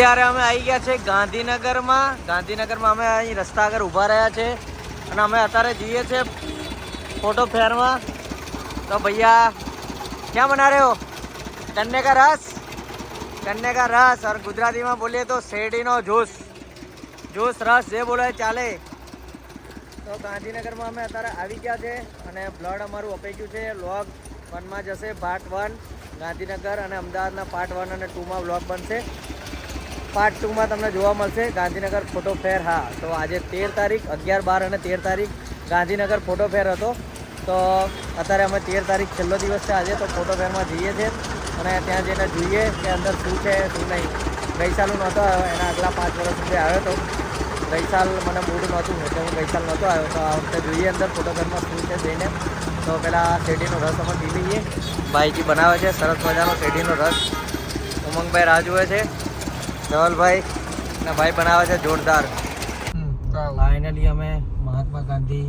અત્યારે અમે આવી ગયા છે ગાંધીનગરમાં. ગાંધીનગરમાં અમે અહીં રસ્તા આગળ ઊભા રહ્યા છે અને અમે અત્યારે જઈએ છીએ ફોટો ફેરમાં તો ભૈયા, ક્યાં બના રહ્યો ગન્ને કા રસ? ગન્ને કા રસ? અને ગુજરાતીમાં બોલીએ તો શેરડીનો જ્યુસ જ્યુસ રસ જે બોલે ચાલે. તો ગાંધીનગરમાં અમે અત્યારે આવી ગયા છે અને બ્લડ અમારું અપાઈ છે. લોગ વનમાં જશે પાર્ટ વન ગાંધીનગર અને અમદાવાદના પાર્ટ વન અને ટુમાં વ્લોગ બનશે. પાર્ટ ટુમાં તમને જોવા મળશે. ગાંધીનગર ફોટો ફેર હા. તો આજે તેર તારીખ, અગિયાર, બાર અને તેર તારીખ ગાંધીનગર ફોટો ફેર હતો. તો અત્યારે અમે તેર તારીખ છેલ્લો દિવસ છે આજે, તો ફોટો ફેરમાં જઈએ છીએ અને ત્યાં જઈને જોઈએ કે અંદર શું છે, શું નહીં. ગઈ સાલ નહોતો આવ્યો, એના આગલા પાંચ વર્ષ સુધી આવ્યો હતો. ગઈ મને મૂડ નહોતું એટલે હું ગઈ નહોતો આવ્યો. તો આ વખતે જોઈએ અંદર ફોટો ફેરમાં શું છે જઈને તો પહેલાં શેરડીનો રસ અમે પી લઈએ. ભાઈજી બનાવે છે, સરસ મજાનો શેરડીનો રસ. ઉમંગભાઈ રાહ જુએ છે. ધવલભાઈ અને ભાઈ બનાવે છે જોરદાર. ફાઇનલી અમે મહાત્મા ગાંધી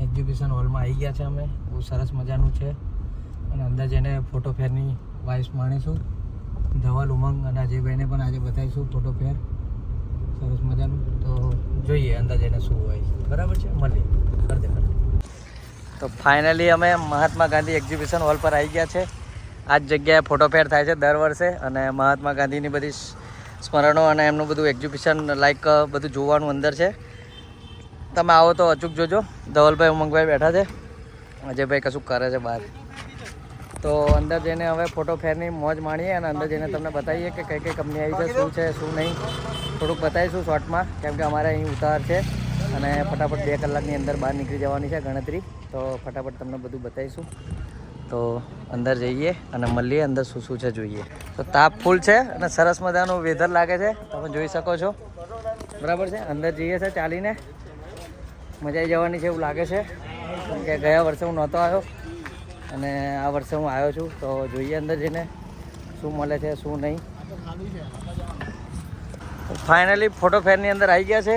એક્ઝિબિશન હોલમાં આવી ગયા છે અમે. બહુ સરસ મજાનું છે. અને અંદર જઈને ફોટો ફેરની વાઇસ માણીશું. ધવલ ઉમંગ અને અજયભાઈને પણ આજે બતાવીશું ફોટો ફેર. સરસ મજાનું. તો જોઈએ અંદર જઈને શું હોય. બરાબર છે? મળીએ. કરજે તો ફાઇનલી અમે મહાત્મા ગાંધી એક્ઝિબિશન હોલ પર આવી ગયા છે. આ જ જગ્યાએ ફોટો ફેર થાય છે દર વર્ષે. અને મહાત્મા ગાંધીની બધી સ્મરણો અને એમનું બધું એક્ઝિબિશન લાઈક બધું જોવાનું અંદર છે. તમે આવો તો અચૂક જોજો. ધવલભાઈ ઉમંગભાઈ બેઠા છે. અજયભાઈ કશું કરે છે બહાર. તો અંદર જઈને હવે ફોટો ફેરની મોજ માણીએ અને અંદર જઈને તમને બતાવીએ કે કઈ કઈ કંપની આવી છે, શું છે, શું નહીં. થોડુંક બતાવીશું શોર્ટમાં કેમ કે અમારે અહીં ઉતાર છે અને ફટાફટ બે કલાકની અંદર બહાર નીકળી જવાની છે ગણતરી. તો ફટાફટ તમને બધું બતાવીશું. તો અંદર જઈએ અને મળીએ, અંદર શું શું છે જોઈએ. તો તાપ ફૂલ છે અને સરસ મજાનું વેધર લાગે છે. તમે જોઈ શકો છો. બરાબર છે? અંદર જઈએ છે ચાલીને. મજા આવી જવાની છે એવું લાગે છે. કેમ કે ગયા વર્ષે હું નહોતો આવ્યો અને આ વર્ષે હું આવ્યો છું. તો જોઈએ અંદર જઈને શું મળે છે, શું નહીં. ફાઇનલી ફોટો ફેરની અંદર આવી ગયા છે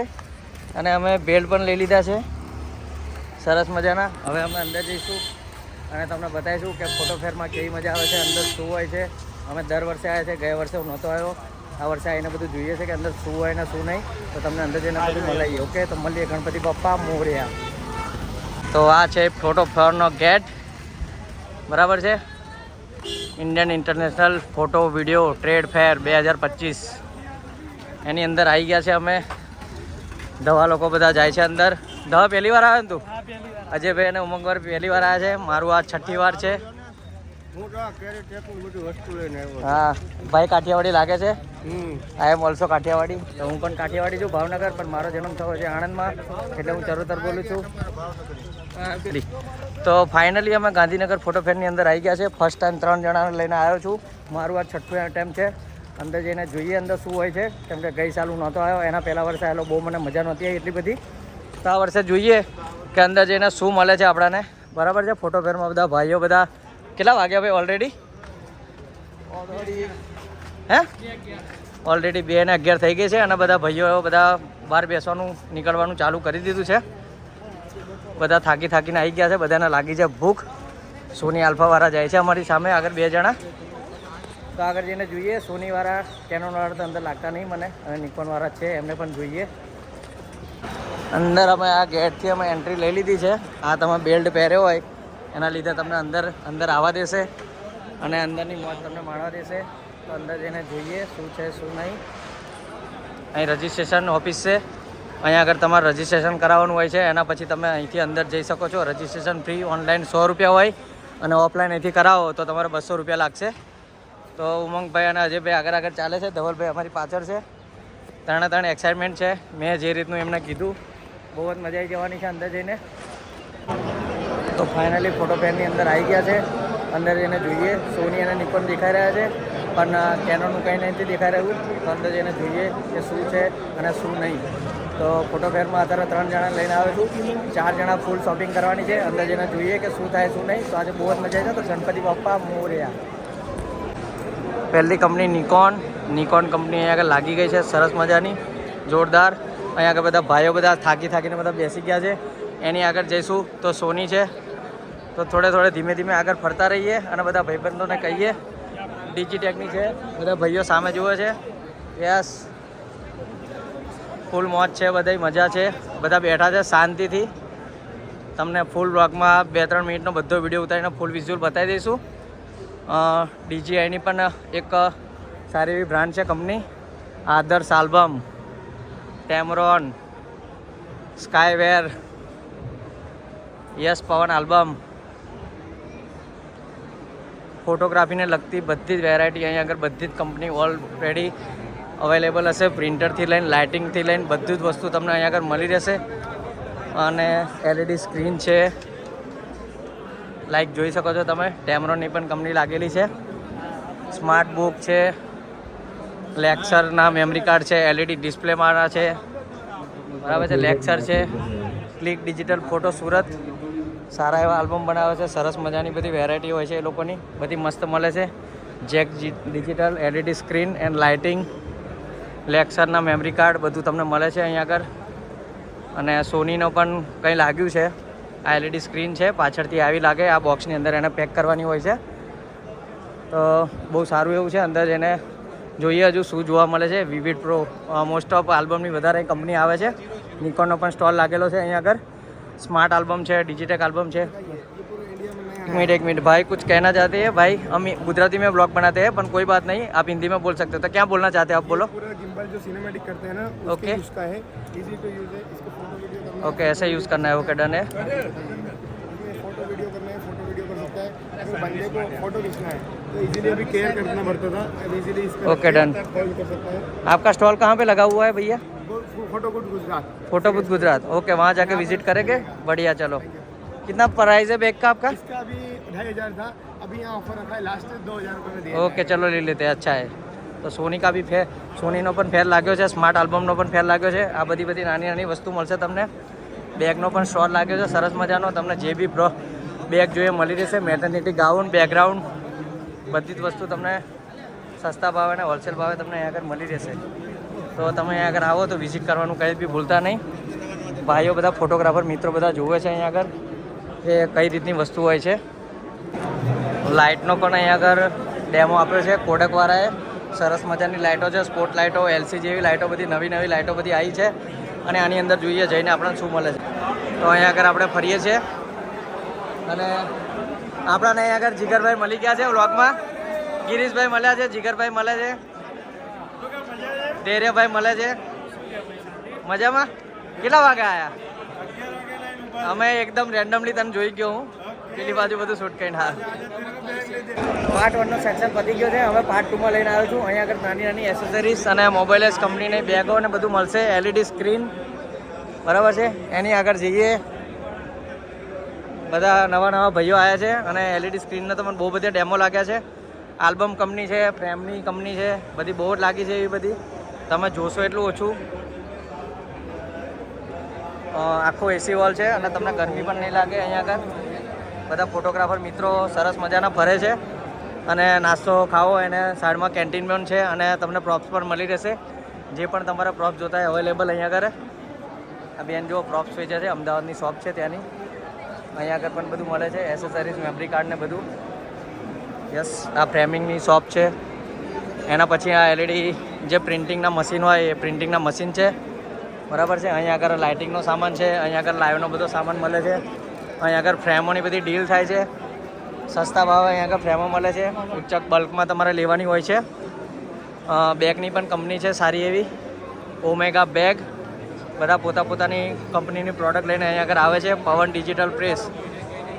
અને અમે બેલ્ટ પણ લઈ લીધા છે. સરસ મજાના. હવે અમે અંદર જઈશું. અને તમને બતાવીશું કે ફોટો ફેરમાં કેવી મજા આવે છે, અંદર શું હોય છે. અમે દર વર્ષે આવ્યા છે, ગયા વર્ષે હું નહોતો આવ્યો. આ વર્ષે આવીને બધું જોઈએ છે કે અંદર શું હોય ને શું નહીં. તો તમને અંદર જઈને બધું મળાઈએ ઓકે? તો મળીએ ગણપતિ બાપ્પા મોર્યા. તો આ છે ફોટો ફેરનો ગેટ. બરાબર છે? Indian international photo video trade fair બે હજાર પચીસ. એની અંદર આવી ગયા છે અમે. દવા લોકો બધા જાય છે અંદર. દવા પહેલી વાર આવ્યો ને તું? અજયભાઈ અને ઉમંગવાર પહેલી વાર આવ્યા છે. મારું આ છઠ્ઠી વાર છે. હા ભાઈ કાઠિયાવાડી લાગે છે. I am also Kathiyawadi. તો હું પણ કાઠિયાવાડી છું ભાવનગર પણ મારો જન્મ થયો છે આણંદમાં એટલે હું ચરોતર બોલું છું. તો ફાઇનલી અમે ગાંધીનગર ફોટો ફેરની અંદર આવી ગયા છે ફર્સ્ટ ટાઈમ ત્રણ જણાને લઈને આવ્યો છું. મારું આ છઠ્ઠું ટાઈમ છે. અંદર જઈને જોઈએ અંદર શું હોય છે. કેમ કે ગઈ સાલ હું નહોતો આવ્યો. એના પહેલા વર્ષે આવેલો બહુ મને મજા નહોતી આવી એટલી બધી. તો આ વર્ષે જોઈએ કે અંદર જઈને શું મળે છે આપણાને. બરાબર છે, ફોટો ફેરમાં બધા ભાઈઓ બધા કેટલા વાગ્યા ભાઈ ઓલરેડી હે? ઓલરેડી બે ને અગિયાર થઈ ગઈ છે અને બધા ભાઈઓ બધા બહાર બેસવાનું, નીકળવાનું ચાલુ કરી દીધું છે. બધા થાકી થાકીને આવી ગયા છે, બધાને લાગી છે ભૂખ. સોની આલ્ફાવાળા જાય છે અમારી સામે, આગળ બે જણા. તો આગળ જઈને જોઈએ, સોનીવાળા કેનોનવાળા તો અંદર લાગતા નહીં મને, અને નિકોનવાળા છે, એમને પણ જોઈએ. અંદર અમે આ ગેટથી અમે એન્ટ્રી લઈ લીધી છે. આ તમે બેલ્ટ પહેર્યો હોય, એના લીધે તમને અંદર અંદર આવવા દેશે અને અંદરની મોજ તમને માણવા દેશે. તો અંદર જઈને જોઈએ શું છે, શું નહીં. અહીં રજિસ્ટ્રેશન ઓફિસ છે. અહીંયા આગળ તમારે રજિસ્ટ્રેશન કરાવવાનું હોય છે. એના પછી તમે અહીંથી અંદર જઈ શકો છો. રજિસ્ટ્રેશન ફ્રી ઓનલાઈન સો રૂપિયા હોય અને ઓફલાઈન અહીંથી કરાવો તો તમારે બસો રૂપિયા લાગશે. તો ઉમંગભાઈ અને અજયભાઈ આગળ આગળ ચાલે છે. ધવલભાઈ અમારી પાછળ છે. ત્રણે ત્રણ એક્સાઇટમેન્ટ છે. મેં જે રીતનું એમને કીધું બહુ જ મજા આવી જવાની છે અંદર જઈને. તો ફાઇનલી ફોટો પેનની અંદર આવી ગયા છે. અંદર જઈને જોઈએ. સોની અને નિકોન દેખાઈ રહ્યા છે. પણ કેનોનું કંઈ નથી દેખાઈ રહ્યું. તો અંદર જઈને જોઈએ કે શું છે અને શું નહીં. તો ફોટો ફેરમાં અત્યારે ત્રણ જણા લઈને આવે છું. ચાર જણા ફૂલ શોપિંગ કરવાની છે. અંદર જઈને જોઈએ કે શું થાય, શું નહીં. તો આજે બહુ જ મજા આવી તો ગણપતિ બાપ્પા મોર્યા. પહેલી કંપની નિકોન. નિકોન કંપની અહીંયા આગળ લાગી ગઈ છે. સરસ મજાની. જોરદાર. અહીંયા આગળ બધા ભાઈઓ બધા થાકી થાકીને બધા બેસી ગયા છે. એની આગળ જઈશું તો સોની છે. તો થોડે થોડે ધીમે ધીમે આગળ ફરતા રહીએ અને બધા ભાઈબંધોને કહીએ. ડીજીટેકની છે. બધા ભાઈઓ સામે જુએ છે. યસ. ફૂલ મોજ છે, બધાય મજા છે. બધા બેઠા છે શાંતિથી. તમને ફૂલ બ્લોગમાં બે ત્રણ મિનિટનો બધો વીડિયો ઉતારીને ફૂલ વિઝ્યુઅલ બતાવી દઈશું. ડીજીઆઈની પણ એક સારી એવી બ્રાન્ડ છે company. Adarsh album Tamron skyware yes Pavan album ફોટોગ્રાફીને લગતી બધી જ વેરાયટી અહીંયા આગળ બધી જ કંપની ઓલરેડી અવેલેબલ હશે. પ્રિન્ટરથી લઈને લાઇટિંગથી લઈને બધું જ વસ્તુ તમને અહીંયા આગળ મળી રહેશે. અને એલઈડી સ્ક્રીન છે. લાઈક જોઈ શકો છો તમે. ટેમરોનની પણ કંપની લાગેલી છે. સ્માર્ટ બુક છે. લેક્ચરના મેમરી કાર્ડ છે એલઈડી ડિસ્પ્લે મારા છે. બરાબર છે લેક્ચર છે. Click digital photo Surat. સારા એવા આલ્બમ બનાવે છે, સરસ મજાની બધી વેરાયટી હોય છે એ લોકોની. બધી મસ્ત મળે છે. Jack digital LED screen and lighting લેક્ચરના મેમરી કાર્ડ બધું તમને મળે છે અહીંયા આગળ. અને સોનીનો પણ કંઈ લાગ્યું છે. આ એલઈડી સ્ક્રીન છે, પાછળથી આવી લાગે. આ બોક્સની અંદર એને પેક કરવાની હોય છે. તો બહુ સારું એવું છે, અંદર એને જોઈએ હજુ શું જોવા મળે છે વિવિડ પ્રો મોસ્ટ ઓફ આલ્બમની વધારે કંપની આવે છે નિકોનનો પણ સ્ટોલ લાગેલો છે અહીંયા આગળ स्मार्ट एल्बम है डिजिटल एल्बम है एक मिनट एक मिनट भाई कुछ कहना चाहते हैं भाई हम गुजराती में ब्लॉग बनाते हैं पर कोई बात नहीं आप हिंदी में बोल सकते हो तो क्या बोलना चाहते हैं आप बोलो पूरा गिम्बल जो सिनेमैटिक करते हैं ना Okay. उसके उसका है इजी टू यूज है इसको फोटो वीडियो करना ओके ऐसे यूज़ करना है ओके डन है अगर बंदे को फोटो खींचना है तो इजीली अभी केयर करना पड़ता था अब इजीली इसका Okay, done. कॉल कर सकता है आपका स्टॉल कहाँ पे लगा हुआ है भैया वो- वो photo good Gujarat photo booth Gujarat okay वहाँ जाके विजिट करेंगे बढ़िया चलो कितना प्राइस है बैग का आपका इसका अभी ढाई हजार था अभी यहाँ ऑफर रखा है लास्ट दो हजार रुपये में दिया ઓકે ચલો લઈ લેતે અચ્છા હે તો સોની કા બી ફેર સોનીનો પણ ફેર લાગ્યો છે સ્માર્ટ આલ્બમનો પણ ફેર લાગ્યો છે આ બધી બધી નાની નાની વસ્તુ મળશે તમને બેગનો પણ સ્ટોલ લાગ્યો છે સરસ મજાનો તમને જે બી પ્રો બેગ જોઈએ મળી રહેશે. મેટર્નિટી ગાઉન બેકગ્રાઉન્ડ બધી જ વસ્તુ તમને સસ્તા ભાવે અને હોલસેલ ભાવે તમને અહીંયા આગળ મળી રહેશે. તો તમે અહીંયા આગળ આવો તો વિઝિટ કરવાનું કંઈ બી ભૂલતા નહીં. ભાઈઓ બધા ફોટોગ્રાફર મિત્રો બધા જોવે છે અહીંયા આગળ કે કઈ રીતની વસ્તુ હોય છે. લાઇટનો પણ અહીંયા આગળ ડેમો આપ્યો છે. કોડકવાળાએ સરસ મજાની લાઇટો છે સ્પોટ લાઇટો એલસી જેવી લાઇટો બધી, નવી નવી લાઇટો બધી આવી છે. અને આની અંદર જોઈએ જઈને આપણને શું મળે છે. તો અહીંયા આગળ આપણે ફરીએ છીએ. અને આપણાને અહીંયા આગળ જીગરભાઈ મળી ગયા છે વ્લોગમાં. ગિરીશભાઈ મળ્યા છે, જીગરભાઈ મળે છે. ધૈર્યભાઈ મળે છે. મજામાં? કેટલા વાગે આવ્યા અમે એકદમ રેન્ડમલી તને જોઈ ગયો હું. પેલી બાજુ બધું શૂટ કરીને, હા. પાર્ટ વનનો સેક્શન પતી ગયો છે. હવે પાર્ટ ટુમાં લઈને આવ્યો છું. અહીંયા આગળ નાની નાની એસેસરીઝ અને મોબાઈલ કંપનીની બેગો અને બધું મળશે. એલઈડી સ્ક્રીન બરાબર છે? એની આગળ જઈએ. બધા નવા નવા ભાઈઓ આવ્યા છે અને એલઈડી સ્ક્રીનના તો મને બહુ બધા ડેમો લાગ્યા છે. આલ્બમ કંપની છે ફ્રેમની કંપની છે, બધી બહુ જ લાગી છે એવી બધી. તમે જોશો એટલું ઓછું. આખો એસી હોલ છે અને તમને ગરમી પણ નહીં લાગે અહીંયા આગળ. બધા ફોટોગ્રાફર મિત્રો સરસ મજાના ફરે છે. અને નાસ્તો ખાવો એને સાઈડમાં કેન્ટીન પણ છે અને તમને પ્રોપ્સ પણ મળી રહેશે. જે પણ તમારા પ્રોપ્સ જોતા હોય અવેલેબલ અહીંયા આગળ. આ બેન જો પ્રોપ્સ વેચે છે, અમદાવાદની શોપ છે ત્યાંની. અહીંયા આગળ પણ બધું મળે છે એસેસરીઝ મેમરી કાર્ડ ને બધું. યસ આ ફ્રેમિંગની શોપ છે. એના પછી આ એલઈડી જે પ્રિન્ટિંગના મશીન હોય, એ પ્રિન્ટિંગના મશીન છે. બરાબર છે? અહીંયા આગળ લાઇટિંગનો સામાન છે અહીંયા આગળ લાઈવનો બધો સામાન મળે છે. અહીંયા આગળ ફ્રેમોની બધી ડીલ થાય છે. સસ્તા ભાવે અહીંયા આગળ ફ્રેમો મળે છે. ઉચ્ચક બલ્કમાં તમારે લેવાની હોય છે. બેગની પણ કંપની છે સારી એવી. ઓમેગા બેગ બધા પોતા પોતાની કંપનીની પ્રોડક્ટ લઈને અહીંયા આગળ આવે છે. Pavan digital press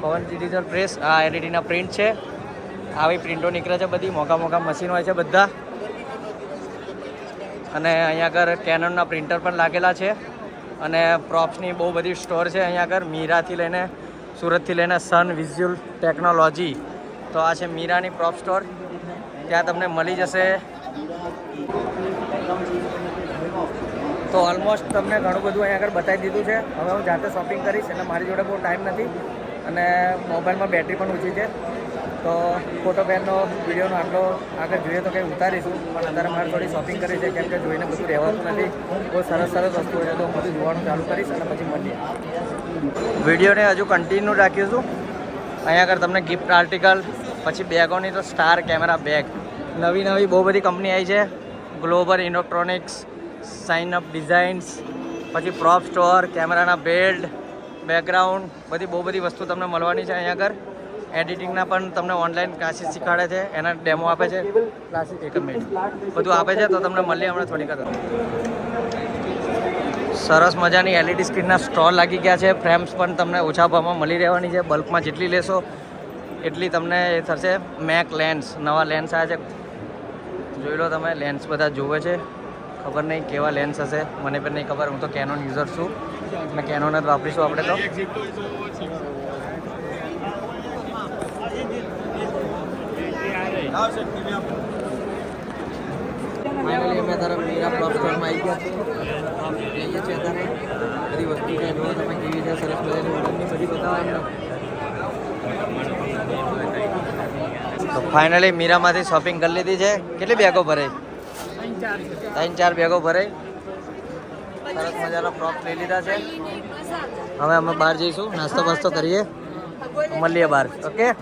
Pavan digital press આ એલઈડીના પ્રિન્ટ છે. આવી પ્રિન્ટો નીકળે છે બધી. મોંઘા મોંઘા મશીન હોય છે બધા. અને અહીંયા આગળ કેનનના પ્રિન્ટર પણ લાગેલા છે. અને પ્રોપ્સની બહુ બધી સ્ટોર છે અહીંયા આગળ. મીરાથી લઈને, સુરતથી લઈને સન વિઝ્યુઅલ ટેકનોલોજી તો આ છે મીરાની પ્રોપ સ્ટોર ત્યાં તમને મળી જશે. તો ઓલમોસ્ટ તમને ઘણું બધું અહીંયા આગળ બતાવી દીધું છે. હવે હું જાતે શોપિંગ કરીશ એટલે મારી જોડે બહુ ટાઈમ નથી અને મોબાઈલમાં બેટરી પણ ઓછી છે. તો ફોટો પેનનો વિડીયોનો આટલો આગળ જોઈએ તો કંઈ ઉતારીશું, પણ અત્યારે મારે થોડી શોપિંગ કરી છે, કેમ કે જોઈને બધું રહેવાતું નથી. બહુ સરસ સરસ વસ્તુ છે, તો બધું જોવાનું ચાલુ કરીશ અને પછી મળીએ. વિડીયોને હજુ કન્ટિન્યુ રાખીશું. અહીંયા આગળ તમને ગિફ્ટ આર્ટિકલ પછી બેગોની તો સ્ટાર કેમેરા બેગ નવી નવી બહુ બધી કંપની આવી છે. Global electronics sign up designs પછી પ્રોપ સ્ટોર કેમેરાના બેલ્ટ બેકગ્રાઉન્ડ બધી બહુ બધી વસ્તુ તમને મળવાની છે અહીંયા આગળ. એડિટિંગના પણ તમને ઓનલાઈન ક્લાસીસ શીખવાડે છે, એના ડેમો આપે છે. ક્લાસીસ એક મિનિટ બધું આપે છે, તો તમને મળીએ હમણાં થોડીક સરસ મજાની એલઈડી સ્ક્રીનના સ્ટોલ લાગી ગયા છે. ફ્રેમ્સ પણ તમને ઓછા ભાવમાં મળી રહેવાની છે. બલ્કમાં જેટલી લેશો, એટલી તમને એ થશે. મેક લેન્સ નવા લેન્સ આવ્યા છે. જોઈ લો તમે લેન્સ બધા જોવે છે. ખબર નહીં કેવા લેન્સ હશે, મને પણ નહીં ખબર, હું તો કેનોન યુઝર છું. એટલે કેનોન જ વાપરીશું આપણે તો. ફાઇનલી અમે તારા મીરા આવી ગયા છીએ. અત્યારે. બધી વસ્તુ તમે કેવી છે સરસ મજાની બધી બતાવો તો ફાઇનલી મીરામાંથી શોપિંગ કરી લીધી છે. કેટલી બેગો ભરાઈ? ત્રણ ચાર બેગો ભરાઈ. સરસ મજાના ફ્રોક લઈ લીધા છે. હવે અમે બહાર જઈશું, નાસ્તો બાસ્તો કરીએ. મળીએ બહાર, ઓકે?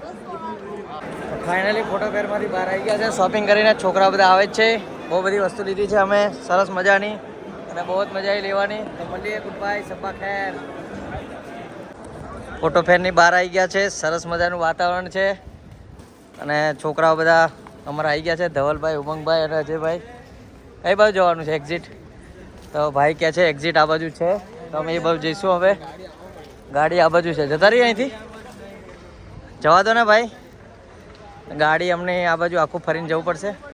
ફાઇનલી ફોટો ફેરમાંથી બહાર આવી ગયા છે. શોપિંગ કરીને છોકરા બધા આવે જ છે. બહુ બધી વસ્તુ લીધી છે અમે. સરસ મજાની. અને બહુ જ મજા આવી લેવાની. તો મળીએ. ગુડ બાય સબ્બા ખેર. ફોટો ફેરની બહાર આવી ગયા છે. સરસ મજાનું વાતાવરણ છે. અને છોકરાઓ બધા અમારા આવી ગયા છે. ધવલભાઈ, ઉમંગભાઈ અને અજયભાઈ. કઈ બાજુ જવાનું છે એક્ઝિટ તો ભાઈ કહે છે એક્ઝિટ આ બાજુ છે. તો અમે એ બાજુ જઈશું હવે. ગાડી આ બાજુ છે. જતા રહીએ અહીંથી? જવા દો ને ભાઈ. ગાડી અમને આ બાજુ આખું ફરીને જવું પડશે.